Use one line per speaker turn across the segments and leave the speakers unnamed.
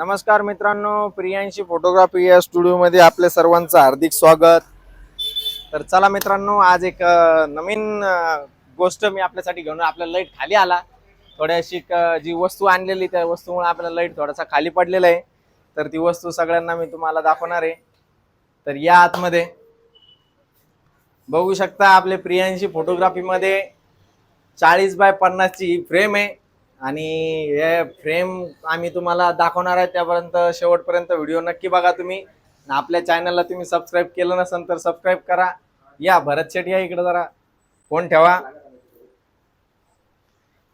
नमस्कार मित्रांनो प्रियांशी फोटोग्राफी या स्टुडिओमध्ये आपल्या सर्वांचं हार्दिक स्वागत. तर चला मित्रांनो आज एक नवीन गोष्ट मी आपल्यासाठी घेऊन आपल्या लाइट खाली आला. थोड्याशी क- जी वस्तू आणलेली त्या वस्तूमुळे आपला लाइट थोडासा खाली पडलेला आहे. तर ती वस्तू सगळ्यांना मी तुम्हाला दाखवणार आहे. तर या आतमध्ये बघू शकता आपले प्रियांशी फोटोग्राफीमध्ये चाळीस बाय पन्नासची फ्रेम आहे. आणि हे फ्रेम आम्ही तुम्हाला दाखवणार आहे त्यापर्यंत शेवटपर्यंत व्हिडिओ नक्की बघा तुम्ही. आपल्या चॅनलला तुम्ही सबस्क्राईब केलं नसेल तर सबस्क्राईब करा. या भरत शेट या इकडे जरा. फोन ठेवा.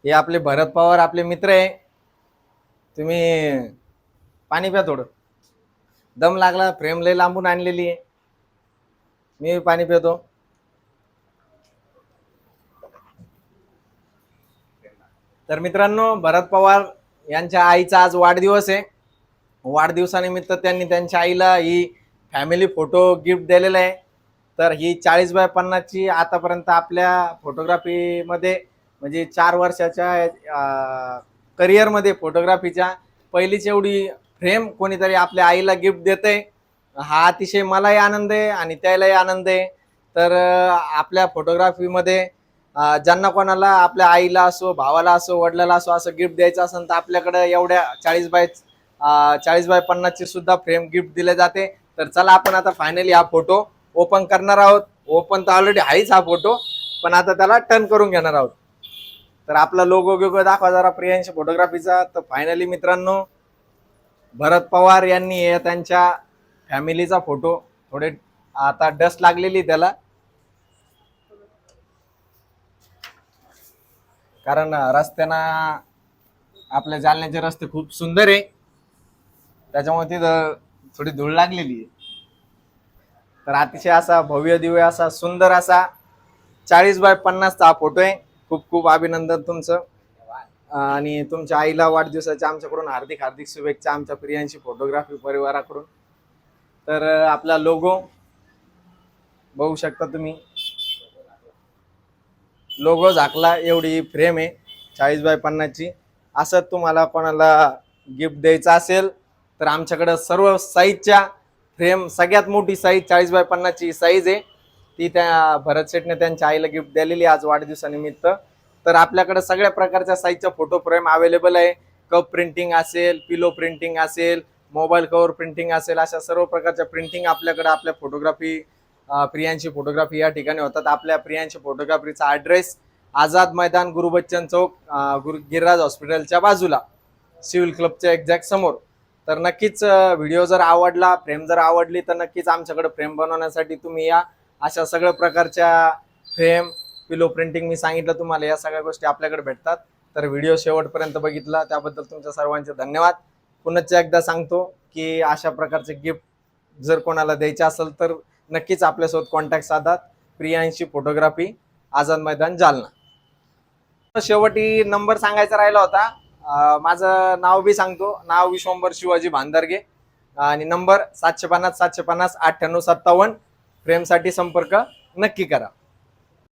हे आपले भरत पवार आपले मित्र आहे. तुम्ही पाणी प्या थोडं. दम लागला फ्रेम लय लांबून आणलेली आहे. मी पाणी पितो. तर मित्रांनो भरत पवार यांच्या आईचा आज वाढदिवस आहे. वाढदिवसानिमित्त त्यांनी त्यांच्या आईला ही फॅमिली फोटो गिफ्ट दिलेला आहे. तर ही चाळीस बाय पन्नासची आतापर्यंत आपल्या फोटोग्राफीमध्ये म्हणजे चार वर्षाच्या करिअरमध्ये फोटोग्राफीच्या पहिलीच एवढी फ्रेम कोणीतरी आपल्या आईला गिफ्ट देते हा अतिशय मलाही आनंद आहे आणि त्यालाही आनंद आहे. तर आपल्या फोटोग्राफीमध्ये ज्यांना कोणाला आपल्या आईला असो भावाला असो वडिलाला असो असं गिफ्ट द्यायचं असेल तर आपल्याकडे एवढ्या चाळीस बाय चाळीस बाय पन्नासची सुद्धा फ्रेम गिफ्ट दिले जाते. तर चला आपण आता फायनली हा फोटो ओपन करणार आहोत. ओपन तर ऑलरेडी आहेच हा फोटो पण आता त्याला टर्न करून घेणार आहोत. तर आपला लोगो गिगो दाखवा जरा प्रियांश फोटोग्राफीचा तर फायनली मित्रांनो भरत पवार यांनी हे त्यांच्या फॅमिलीचा फोटो थोडे आता डस्ट लागलेली त्याला. कारण रस्त्यांना आपल्या जालन्याचे रस्ते खूप सुंदर आहे. त्याच्यामुळे तिथं थोडी धूळ लागलेली आहे. तर अतिशय असा भव्य दिव्य असा सुंदर असा चाळीस बाय पन्नासचा हा फोटो आहे. खूप खूप अभिनंदन तुमचं. आणि तुमच्या आईला वाढदिवसाच्या आमच्याकडून हार्दिक हार्दिक शुभेच्छा आमच्या प्रियांशी फोटोग्राफी परिवाराकडून. तर आपला लोगो बघू शकता तुम्ही. लोगो झाकला एवढी फ्रेम आहे चाळीस बाय पन्नासची. असं तुम्हाला कोणाला गिफ्ट द्यायचं असेल तर आमच्याकडं सर्व साईजच्या फ्रेम सगळ्यात मोठी साईज चाळीस बाय पन्नासची साईज आहे. ती त्या भरत शेटने त्यांच्या आईला गिफ्ट दिलेली आहे आज वाढदिवसानिमित्त. तर आपल्याकडे सगळ्या प्रकारच्या साईजच्या फोटो फ्रेम अवेलेबल आहे. कप प्रिंटिंग असेल पिलो प्रिंटिंग असेल मोबाईल कव्हर प्रिंटिंग असेल अशा सर्व प्रकारच्या प्रिंटिंग आपल्याकडे आपल्या फोटोग्राफी प्रियांशी फोटोग्राफी या ठिकाणी होतात. आपल्या प्रियांशी फोटोग्राफीचा ॲड्रेस आझाद मैदान गुरु बच्चन चौक गुरु गिरिराज हॉस्पिटलच्या बाजूला सिव्हिल क्लबच्या एक्झॅक्ट समोर. तर नक्कीच व्हिडिओ जर आवडला फ्रेम जर आवडली तर नक्कीच आमच्याकडे फ्रेम बनवण्यासाठी तुम्ही या. अशा सगळ्या प्रकारच्या फ्रेम पिलो प्रिंटिंग मी सांगितलं तुम्हाला या सगळ्या गोष्टी आपल्याकडे भेटतात. तर व्हिडिओ शेवटपर्यंत बघितला त्याबद्दल तुमच्या सर्वांचे धन्यवाद. पुनश्च एकदा सांगतो की अशा प्रकारचे गिफ्ट जर कोणाला द्यायचे असेल तर नक्कीच आपल्यासोबत कॉन्टॅक्ट साधा प्रियांशी फोटोग्राफी आझाद मैदान जालना. शेवटी नंबर सांगायचा राहिला होता. माझं नाव बी सांगतो. नाव विश्वंभर शिवाजी भांदरगे. आणि नंबर सातशे पन्नास सातशे पन्नास अठ्ठ्याण्णव सत्तावन्न. फ्रेमसाठी संपर्क नक्की करा.